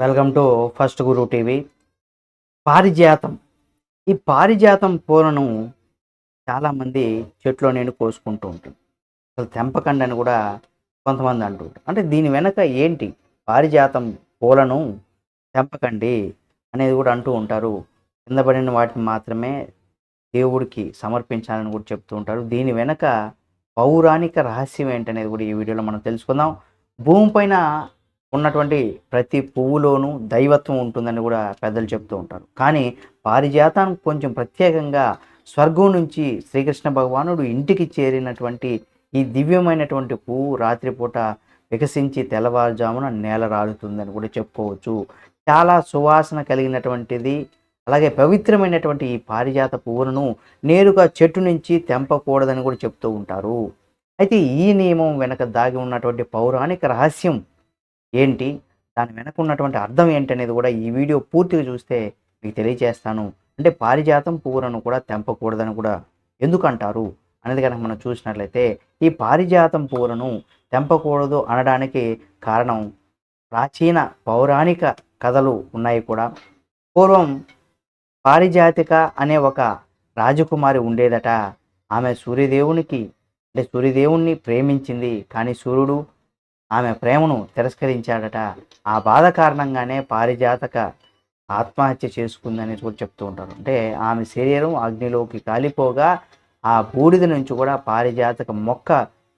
Welcome to First Guru TV. పారిజాతం. ఈ పారిజాతం పూలను చాలామంది చెట్లో నేను కోసుకుంటూ ఉంటుంది అసలు తెంపకండి అని కూడా కొంతమంది అంటుంటారు అంటే దీని వెనక ఏంటి? పారిజాతం పూలను తెంపకండి అనేది కూడా అంటూ ఉంటారు. కింద పడిన వాటిని మాత్రమే దేవుడికి సమర్పించాలని కూడా చెప్తూ ఉంటారు. దీని వెనక పౌరాణిక రహస్యం ఏంటనేది కూడా ఈ వీడియోలో మనం తెలుసుకుందాం. భూమిపైన ఉన్నటువంటి ప్రతి పువ్వులోనూ దైవత్వం ఉంటుందని కూడా పెద్దలు చెప్తూ ఉంటారు. కానీ పారిజాతానికి కొంచెం ప్రత్యేకంగా స్వర్గం నుంచి శ్రీకృష్ణ భగవానుడు ఇంటికి చేరినటువంటి ఈ దివ్యమైనటువంటి పువ్వు రాత్రిపూట వికసించి తెల్లవారుజామున నేల రాలుతుందని కూడా చెప్పుకోవచ్చు. చాలా సువాసన కలిగినటువంటిది అలాగే పవిత్రమైనటువంటి ఈ పారిజాత పువ్వులను నేరుగా చెట్టు నుంచి తెంపకూడదని కూడా చెప్తూ ఉంటారు. అయితే ఈ నియమం వెనక దాగి ఉన్నటువంటి పౌరాణిక రహస్యం ఏంటి? దాని వెనక ఉన్నటువంటి అర్థం ఏంటనేది కూడా ఈ వీడియో పూర్తిగా చూస్తే మీకు తెలియజేస్తాను అంటే పారిజాతం పువ్వులను కూడా తెంపకూడదని కూడా ఎందుకంటారు? అనేది కనుక మనం చూసినట్లయితే ఈ పారిజాతం పువ్వులను తెంపకూడదు అనడానికి కారణం ప్రాచీన పౌరాణిక కథలు ఉన్నాయి కూడా. పూర్వం పారిజాతిక అనే ఒక రాజకుమారి ఉండేదట. ఆమె సూర్యదేవునికి అంటే సూర్యదేవుణ్ణి ప్రేమించింది. కానీ సూర్యుడు ఆమె ప్రేమను తిరస్కరించాడట. ఆ బాధ కారణంగానే పారిజాతక ఆత్మహత్య చేసుకుందని కూడా చెప్తూ ఉంటారు. అంటే ఆమె శరీరం అగ్నిలోకి కాలిపోగా ఆ బూడిద నుంచి కూడా పారిజాతక మొక్క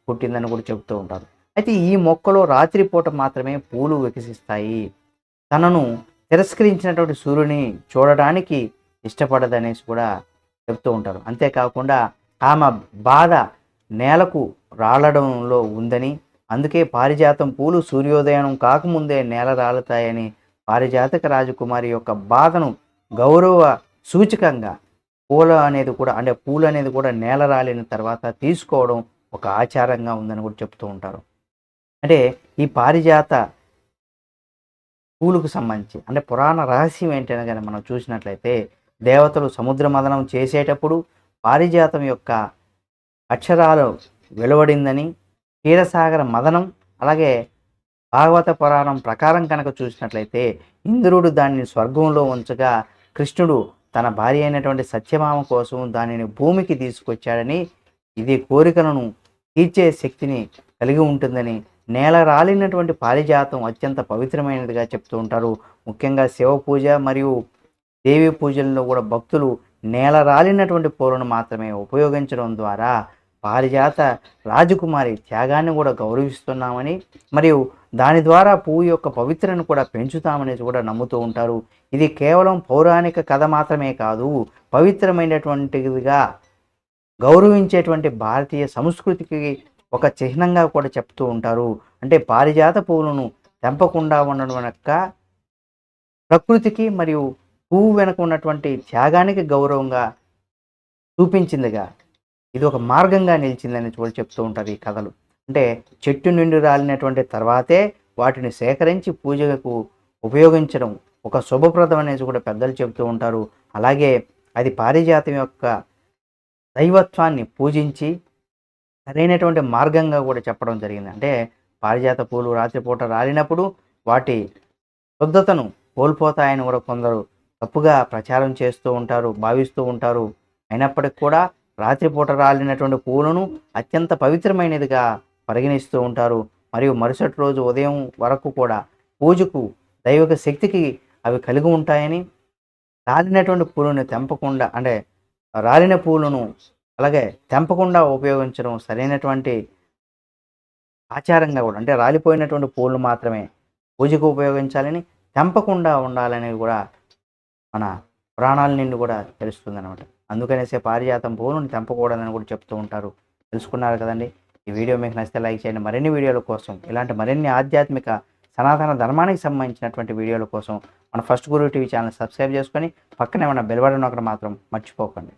పుట్టిందని కూడా చెబుతూ ఉంటారు. అయితే ఈ మొక్కలో రాత్రిపూట మాత్రమే పూలు వికసిస్తాయి. తనను తిరస్కరించినటువంటి సూర్యుని చూడడానికి ఇష్టపడదనేసి కూడా చెప్తూ ఉంటారు. అంతేకాకుండా ఆమె బాధ నేలకు రాలడంలో ఉందని అందుకే పారిజాతం పూలు సూర్యోదయం కాకముందే నేల రాలుతాయని పారిజాతక రాజకుమారి యొక్క బాధను గౌరవ సూచకంగా పూల అనేది కూడా అంటే పూలు అనేది కూడా నేల రాలిన తర్వాత తీసుకోవడం ఒక ఆచారంగా ఉందని కూడా చెప్తూ ఉంటారు. అంటే ఈ పారిజాత పూలకు సంబంధించి అంటే పురాణ రహస్యం ఏంటనే కానీ మనం చూసినట్లయితే దేవతలు సముద్ర మదనం చేసేటప్పుడు పారిజాతం యొక్క అక్షరాలు వెలువడిందని క్షీరసాగర మదనం అలాగే భాగవత పురాణం ప్రకారం కనుక చూసినట్లయితే ఇంద్రుడు దానిని స్వర్గంలో ఉంచగా కృష్ణుడు తన భార్య అయినటువంటి సత్యమామ కోసం దానిని భూమికి తీసుకొచ్చాడని ఇది కోరికలను తీర్చే శక్తిని కలిగి ఉంటుందని నేల రాలినటువంటి పారిజాతం అత్యంత పవిత్రమైనదిగా చెప్తూ ఉంటారు. ముఖ్యంగా శివ పూజ మరియు దేవి పూజల్లో కూడా భక్తులు నేల రాలినటువంటి పూలను మాత్రమే ఉపయోగించడం ద్వారా పారిజాత రాజకుమారి త్యాగాన్ని కూడా గౌరవిస్తున్నామని మరియు దాని ద్వారా పువ్వు యొక్క పవిత్రను కూడా పెంచుతామని కూడా నమ్ముతూ ఉంటారు. ఇది కేవలం పౌరాణిక కథ మాత్రమే కాదు పవిత్రమైనటువంటిదిగా గౌరవించేటువంటి భారతీయ సంస్కృతికి ఒక చిహ్నంగా కూడా చెప్తూ ఉంటారు. అంటే పారిజాత పువ్వులను తెంపకుండా ఉండడం వెనక ప్రకృతికి మరియు పువ్వు వెనక ఉన్నటువంటి త్యాగానికి గౌరవంగా చూపించిందిగా. ఇది ఒక మార్గంగా నిలిచిందని కూడా చెప్తూ ఉంటారు ఈ కథలు. అంటే చెట్టు నుండి రాలినటువంటి తర్వాతే వాటిని సేకరించి పూజకు ఉపయోగించడం ఒక శుభప్రదం అనేది కూడా పెద్దలు చెబుతూ ఉంటారు. అలాగే అది పారిజాతం యొక్క దైవత్వాన్ని పూజించి సరైనటువంటి మార్గంగా కూడా చెప్పడం జరిగింది. అంటే పారిజాత పూలు రాత్రిపూట రాలినప్పుడు వాటి శుద్ధతను కోల్పోతాయని కూడా కొందరు తప్పుగా ప్రచారం చేస్తూ ఉంటారు భావిస్తూ ఉంటారు. అయినప్పటికీ కూడా రాత్రిపూట రాలినటువంటి పూలను అత్యంత పవిత్రమైనదిగా పరిగణిస్తూ ఉంటారు. మరియు మరుసటి రోజు ఉదయం వరకు కూడా పూజకు దైవిక శక్తికి అవి కలిగి ఉంటాయని రాలినటువంటి పూలను తెంపకుండా అంటే రాలిన పూలను అలాగే తెంపకుండా ఉపయోగించడం సరైనటువంటి ఆచారంగా కూడా అంటే రాలిపోయినటువంటి పూలు మాత్రమే పూజకు ఉపయోగించాలని తెంపకుండా ఉండాలని కూడా మన పురాణాల నుండి కూడా తెలుస్తుంది అనమాట అందుకనేసే పారిజాతం పువ్వులను తెంపకూడదని కూడా చెప్తూ ఉంటారు. తెలుసుకున్నారు కదండి. ఈ వీడియో మీకు నచ్చితే లైక్ చేయండి. మరిన్ని వీడియోల కోసం ఇలాంటి మరిన్ని ఆధ్యాత్మిక సనాతన ధర్మానికి సంబంధించినటువంటి వీడియోల కోసం మన First Guru TV channel subscribe చేసుకొని పక్కనే మన బెల్ బటన్ ఒకటి మాత్రం మర్చిపోకండి.